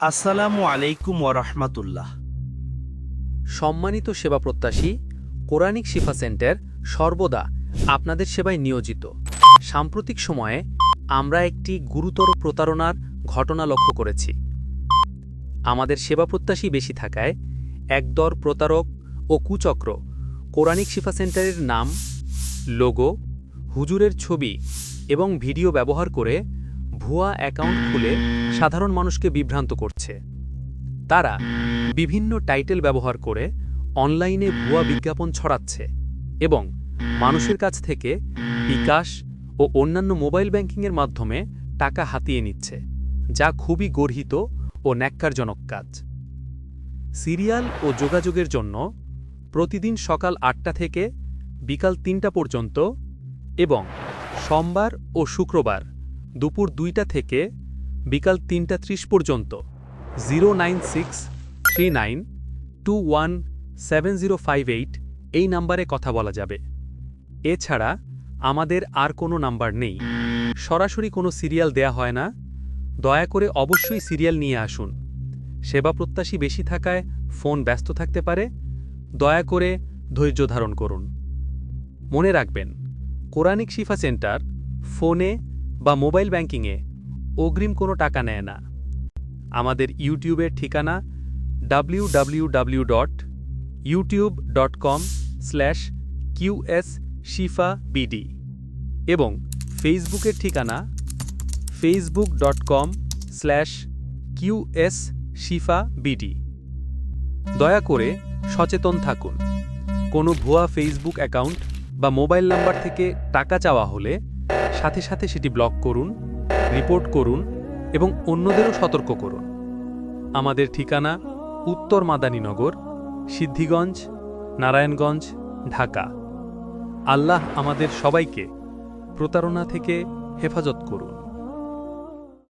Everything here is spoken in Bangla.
আসসালামু আলাইকুম ওরহমতুল্লাহ সম্মানিত সেবা প্রত্যাশী, কোরআনিক শিফা সেন্টার সর্বদা আপনাদের সেবায় নিয়োজিত। সাম্প্রতিক সময়ে আমরা একটি গুরুতর প্রতারণার ঘটনা লক্ষ্য করেছি। আমাদের সেবা প্রত্যাশী বেশি থাকায় একদর প্রতারক ও কুচক্র কোরআনিক শিফা সেন্টারের নাম, লোগো, হুজুরের ছবি এবং ভিডিও ব্যবহার করে ভুয়া অ্যাকাউন্ট খুলে সাধারণ মানুষকে বিভ্রান্ত করছে। তারা বিভিন্ন টাইটেল ব্যবহার করে অনলাইনে ভুয়া বিজ্ঞাপন ছড়াচ্ছে এবং মানুষের কাছ থেকে বিকাশ ও অন্যান্য মোবাইল ব্যাংকিংয়ের মাধ্যমে টাকা হাতিয়ে নিচ্ছে, যা খুবই গর্হিত ও ন্যাক্কারজনক কাজ। সিরিয়াল ও যোগাযোগের জন্য প্রতিদিন সকাল আটটা থেকে বিকাল তিনটা পর্যন্ত এবং সোমবার ও শুক্রবার দুপুর দুইটা থেকে বিকাল তিনটা ত্রিশ পর্যন্ত। Zero nine six three nine two one seven zero five eight এই নাম্বারে কথা বলা যাবে। এছাড়া আমাদের আর কোনো নাম্বার নেই। সরাসরি কোনো সিরিয়াল দেয়া হয় না। দয়া করে অবশ্যই সিরিয়াল নিয়ে আসুন। সেবা প্রত্যাশী বেশি থাকায় ফোন ব্যস্ত থাকতে পারে। দয়া করে ধৈর্য ধারণ করুন। মনে রাখবেন, কোরআনিক শিফা সেন্টার ফোনে বা মোবাইল ব্যাংকিংয়ে অগ্রিম কোনো টাকা নেয় না। আমাদের ইউটিউবের ঠিকানা www.youtube.com dot YouTube dot com slash QS Shifa BD এবং ফেসবুকের ঠিকানা Facebook dot com slash QS Shifa BD দয়া করে সচেতন থাকুন। কোনো ভুয়া ফেসবুক অ্যাকাউন্ট বা মোবাইল নাম্বার থেকে টাকা চাওয়া হলে সাথে সাথে সেটি ব্লক করুন, রিপোর্ট করুন এবং অন্যদেরও সতর্ক করুন। আমাদের ঠিকানা উত্তর মাদানীনগর সিদ্ধিগঞ্জ, নারায়ণগঞ্জ, ঢাকা। আল্লাহ আমাদের সবাইকে প্রতারণা থেকে হেফাজত করুন।